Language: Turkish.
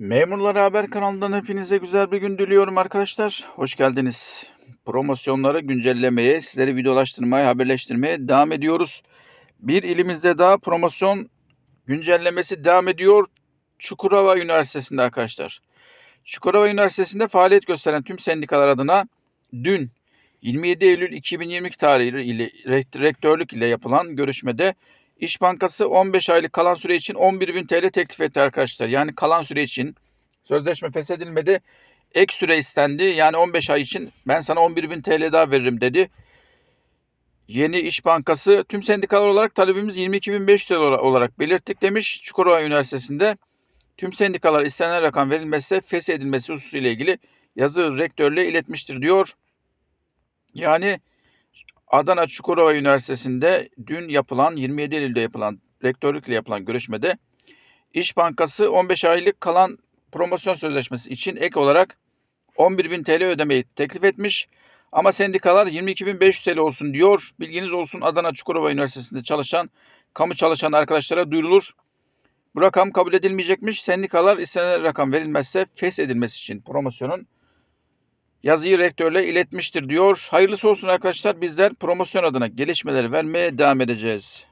Memurlar Haber kanalından hepinize güzel bir gün diliyorum arkadaşlar. Hoş geldiniz. Promosyonları güncellemeye, sizleri videolaştırmaya, haberleştirmeye devam ediyoruz. Bir ilimizde daha promosyon güncellemesi devam ediyor. Çukurova Üniversitesi'nde arkadaşlar. Çukurova Üniversitesi'nde faaliyet gösteren tüm sendikalar adına dün 27 Eylül 2022 tarihiyle rekt- rektörlük ile yapılan görüşmede İş Bankası 15 aylık kalan süre için 11.000 TL teklif etti arkadaşlar. Yani kalan süre için sözleşme feshedilmedi. Ek süre istendi. Yani 15 ay için ben sana 11.000 TL daha veririm dedi. Yeni İş Bankası tüm sendikalar olarak talebimiz 22.500 TL ola- olarak belirttik demiş. Çukurova Üniversitesi'nde tüm sendikalar istenen rakam verilmezse feshedilmesi hususuyla ilgili yazı rektörlüğe iletmiştir diyor. Yani Adana Çukurova Üniversitesi'nde dün yapılan 27 Eylül'de yapılan rektörlükle yapılan görüşmede İş Bankası 15 aylık kalan promosyon sözleşmesi için ek olarak 11.000 TL ödemeyi teklif etmiş. Ama sendikalar 22.500 TL olsun diyor. Bilginiz olsun Adana Çukurova Üniversitesi'nde çalışan kamu çalışan arkadaşlara duyurulur. Bu rakam kabul edilmeyecekmiş. Sendikalar istenen rakam verilmezse feshedilmesi için promosyonun yazıyı rektörle iletmiştir diyor. Hayırlısı olsun arkadaşlar. Bizler promosyon adına gelişmeleri vermeye devam edeceğiz.